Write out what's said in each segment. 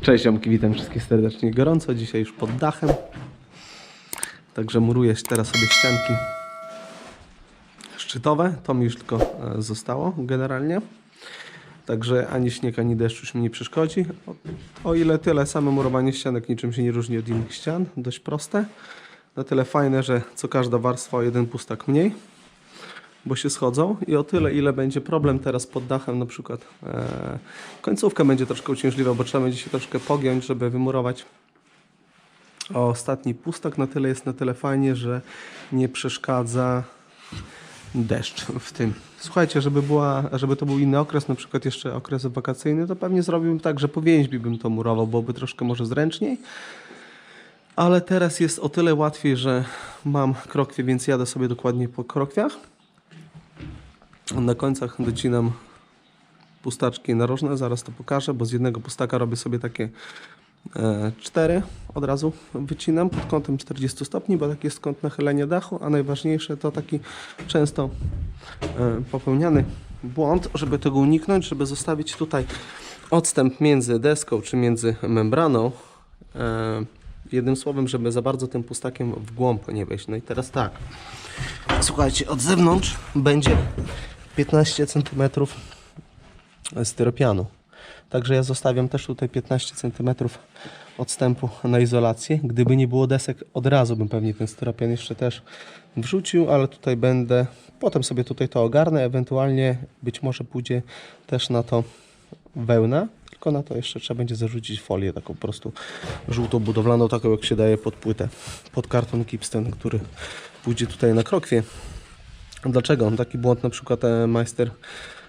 Cześć ziomki, witam wszystkich serdecznie gorąco. Dzisiaj już pod dachem. Także muruję teraz sobie ścianki szczytowe. To mi już tylko e, zostało generalnie. Także ani śnieg, ani deszcz już mi nie przeszkodzi. O, ile tyle, same murowanie ścianek niczym się nie różni od innych ścian. Dość proste. Na tyle fajne, że co każda warstwa o jeden pustak mniej bo się schodzą i o tyle, ile będzie problem teraz pod dachem, na przykład e, końcówka będzie troszkę uciążliwa, bo trzeba będzie się troszkę pogiąć, żeby wymurować o ostatni pustak. Na tyle jest na tyle fajnie, że nie przeszkadza deszcz w tym. Słuchajcie, żeby, była, żeby to był inny okres, na przykład jeszcze okres wakacyjny, to pewnie zrobiłbym tak, że po więźbi bym to murował, byłoby troszkę może zręczniej. Ale teraz jest o tyle łatwiej, że mam krokwie, więc jadę sobie dokładnie po krokwiach. Na końcach docinam pustaczki narożne, zaraz to pokażę, bo z jednego pustaka robię sobie takie e, cztery, od razu wycinam pod kątem 40 stopni, bo taki jest kąt nachylenia dachu, a najważniejsze to taki często e, popełniany błąd, żeby tego uniknąć, żeby zostawić tutaj odstęp między deską czy między membraną. E, jednym słowem, żeby za bardzo tym pustakiem w głąb nie wejść. No i teraz tak. Słuchajcie, od zewnątrz będzie 15 cm styropianu. Także ja zostawiam też tutaj 15 cm odstępu na izolację. Gdyby nie było desek, od razu bym pewnie ten styropian jeszcze też wrzucił, ale tutaj będę, potem sobie tutaj to ogarnę, ewentualnie być może pójdzie też na to wełna, tylko na to jeszcze trzeba będzie zarzucić folię taką po prostu żółtą budowlaną, taką jak się daje pod płytę, pod karton Kipsten, który pójdzie tutaj na krokwie. Dlaczego? Taki błąd na przykład e, majster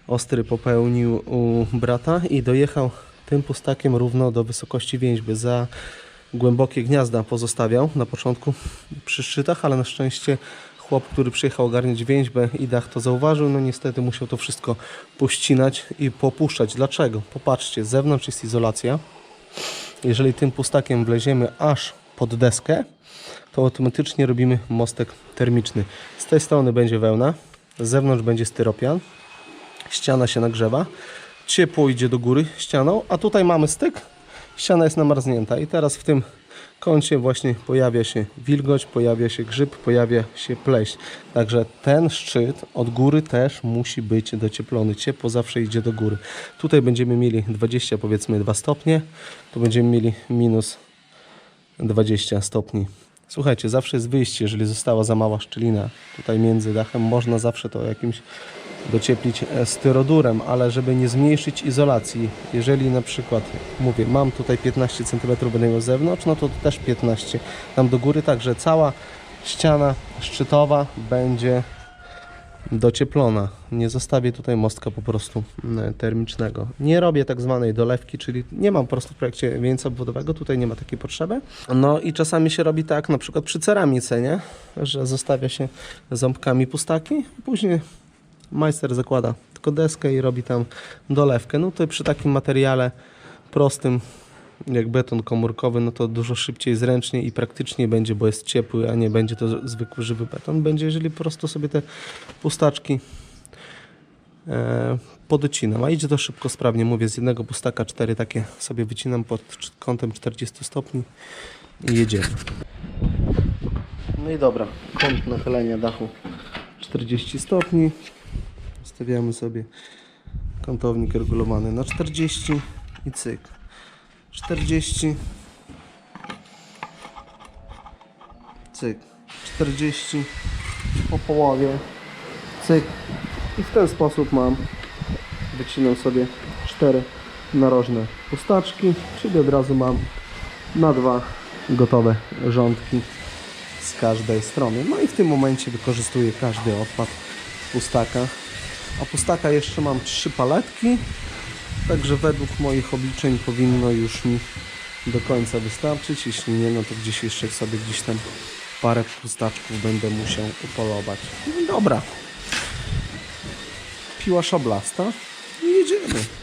ostry popełnił u brata i dojechał tym pustakiem równo do wysokości więźby. Za głębokie gniazda pozostawiał na początku przy szczytach, ale na szczęście chłop, który przyjechał ogarniać więźbę i dach to zauważył, no niestety musiał to wszystko pościnać i popuszczać. Dlaczego? Popatrzcie, z zewnątrz jest izolacja. Jeżeli tym pustakiem wleziemy aż pod deskę, to automatycznie robimy mostek termiczny. Z tej strony będzie wełna, z zewnątrz będzie styropian, ściana się nagrzewa, ciepło idzie do góry ścianą, a tutaj mamy styk, ściana jest namarznięta i teraz w tym kącie właśnie pojawia się wilgoć, pojawia się grzyb, pojawia się pleść. Także ten szczyt od góry też musi być docieplony. Ciepło zawsze idzie do góry. Tutaj będziemy mieli 20 powiedzmy 2 stopnie, tu będziemy mieli minus 20 stopni. Słuchajcie, zawsze jest wyjście, jeżeli została za mała szczelina tutaj między dachem, można zawsze to jakimś docieplić e, styrodurem, ale żeby nie zmniejszyć izolacji, jeżeli na przykład, mówię, mam tutaj 15 cm będę miał z zewnątrz, no to też 15 tam do góry, także cała ściana szczytowa będzie docieplona. Nie zostawię tutaj mostka po prostu mm, termicznego. Nie robię tak zwanej dolewki, czyli nie mam po prostu w projekcie wieńca obwodowego, tutaj nie ma takiej potrzeby. No i czasami się robi tak, na przykład przy ceramice, nie? że zostawia się ząbkami pustaki, później majster zakłada tylko deskę i robi tam dolewkę. No to przy takim materiale prostym jak beton komórkowy, no to dużo szybciej, zręcznie i praktycznie będzie, bo jest ciepły, a nie będzie to zwykły żywy beton. Będzie, jeżeli po prostu sobie te pustaczki e, podocinam. A idzie to szybko, sprawnie. Mówię, z jednego pustaka cztery takie sobie wycinam pod kątem 40 stopni i jedziemy. No i dobra, kąt nachylenia dachu 40 stopni. Stawiamy sobie kątownik regulowany na 40 i cyk. 40 cyk. 40 po połowie. Cyk. I w ten sposób mam. Wycinam sobie cztery narożne pustaczki czyli od razu mam na dwa gotowe rządki z każdej strony. No i w tym momencie wykorzystuję każdy odpad pustaka. A pustaka jeszcze mam trzy paletki Także według moich obliczeń powinno już mi do końca wystarczyć. Jeśli nie, no to gdzieś jeszcze sobie gdzieś tam parę pustaczków będę musiał upolować. No dobra. Piła szablasta i jedziemy.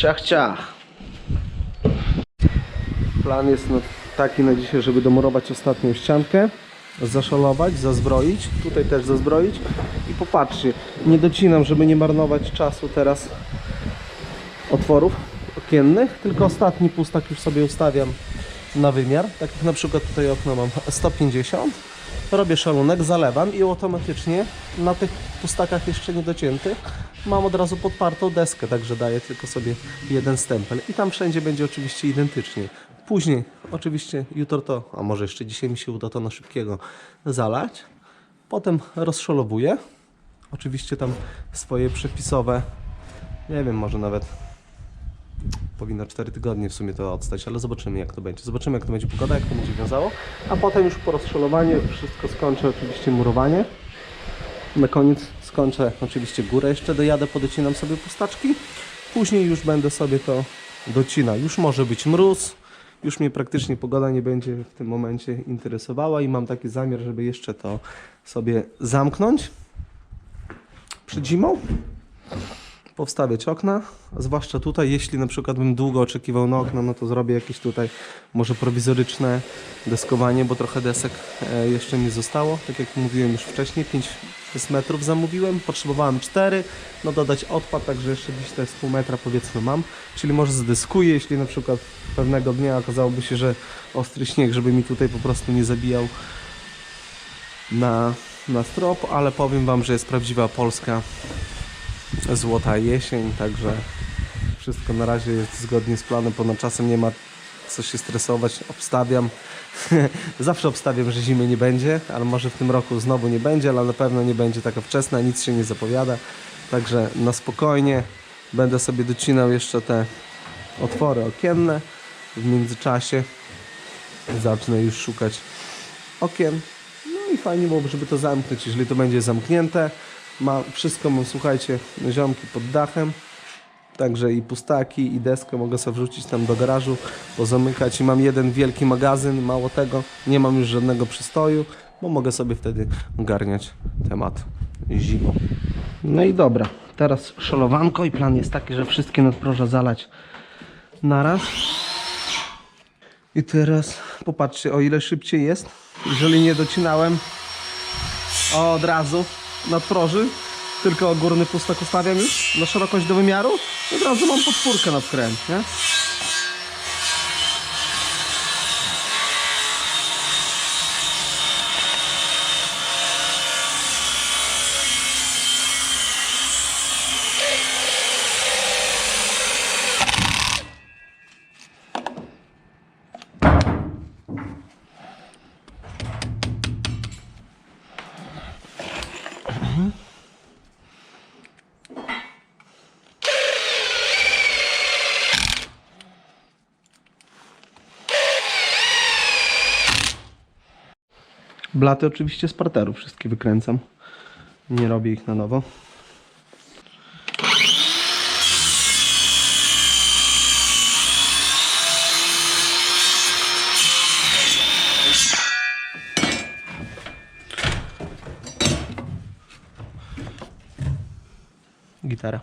Ciach, ciach. Plan jest no, taki na dzisiaj, żeby domurować ostatnią ściankę, zaszalować, zazbroić, tutaj też zazbroić i popatrzcie, nie docinam, żeby nie marnować czasu teraz otworów okiennych, tylko ostatni pustak już sobie ustawiam na wymiar, tak jak na przykład tutaj okno mam 150 robię szalunek, zalewam i automatycznie na tych pustakach jeszcze niedociętych mam od razu podpartą deskę, także daję tylko sobie jeden stempel i tam wszędzie będzie oczywiście identycznie. Później oczywiście jutro to, a może jeszcze dzisiaj mi się uda to na szybkiego zalać. Potem rozszolowuję. Oczywiście tam swoje przepisowe, nie wiem, może nawet powinno 4 tygodnie w sumie to odstać, ale zobaczymy jak to będzie. Zobaczymy jak to będzie pogoda, jak to będzie wiązało. A potem już po rozszalowaniu wszystko skończę oczywiście murowanie. Na koniec skończę oczywiście górę, jeszcze dojadę, podocinam sobie pustaczki. Później już będę sobie to docinał. Już może być mróz, już mnie praktycznie pogoda nie będzie w tym momencie interesowała i mam taki zamiar, żeby jeszcze to sobie zamknąć przed zimą powstawiać okna, zwłaszcza tutaj, jeśli na przykład bym długo oczekiwał na okna, no to zrobię jakieś tutaj może prowizoryczne deskowanie, bo trochę desek e, jeszcze nie zostało, tak jak mówiłem już wcześniej, 5 metrów zamówiłem, potrzebowałem 4, no dodać odpad, także jeszcze gdzieś te pół metra powiedzmy mam, czyli może zdeskuję, jeśli na przykład pewnego dnia okazałoby się, że ostry śnieg, żeby mi tutaj po prostu nie zabijał na, na strop, ale powiem Wam, że jest prawdziwa polska złota jesień, także wszystko na razie jest zgodnie z planem, ponad czasem nie ma co się stresować, obstawiam. Zawsze obstawiam, że zimy nie będzie, ale może w tym roku znowu nie będzie, ale na pewno nie będzie taka wczesna, nic się nie zapowiada. Także na spokojnie będę sobie docinał jeszcze te otwory okienne. W międzyczasie zacznę już szukać okien. No i fajnie byłoby, żeby to zamknąć, jeżeli to będzie zamknięte. Ma, wszystko mam, słuchajcie, ziomki pod dachem. Także i pustaki, i deskę mogę sobie wrzucić tam do garażu, pozamykać. I mam jeden wielki magazyn, mało tego, nie mam już żadnego przystoju, bo mogę sobie wtedy ogarniać temat zimą. No i dobra, teraz szalowanko i plan jest taki, że wszystkie nadproża zalać naraz. I teraz popatrzcie, o ile szybciej jest. Jeżeli nie docinałem od razu nadproży, tylko górny pustek ustawiam już na szerokość do wymiaru i od razu mam podpórkę na wkręt, nie? Blaty oczywiście z parteru wszystkie wykręcam. Nie robię ich na nowo. Gitara.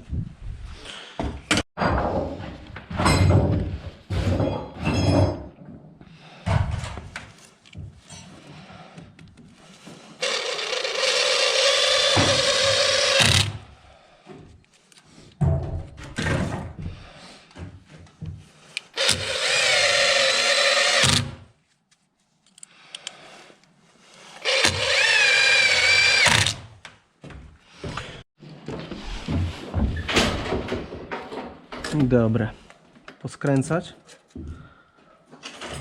Dobra. Poskręcać.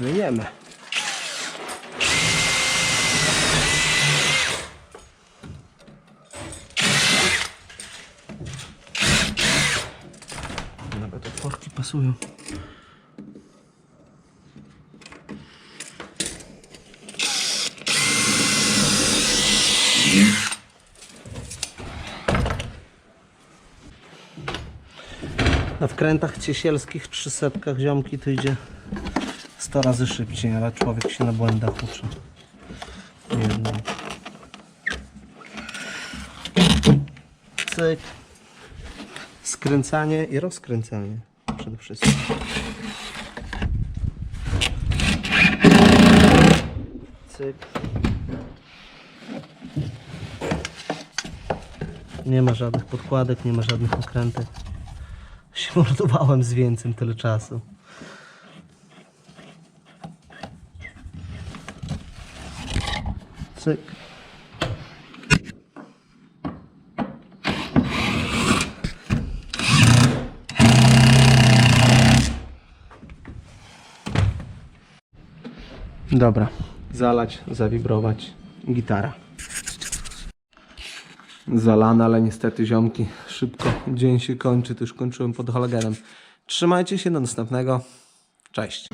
Wyjemy. Nawet otworki pasują. Na wkrętach ciesielskich 300 ziomki to idzie 100 razy szybciej, ale człowiek się na błędach uczy. Cyk. Skręcanie i rozkręcanie. przede wszystkim. Cyk. Nie ma żadnych podkładek, nie ma żadnych okrętek. Mordowałem z więcem tyle czasu. Cyk. Dobra, zalać, zawibrować. Gitara. Zalana, ale niestety ziomki, szybko dzień się kończy, to już kończyłem pod halogenem. Trzymajcie się, do następnego. Cześć.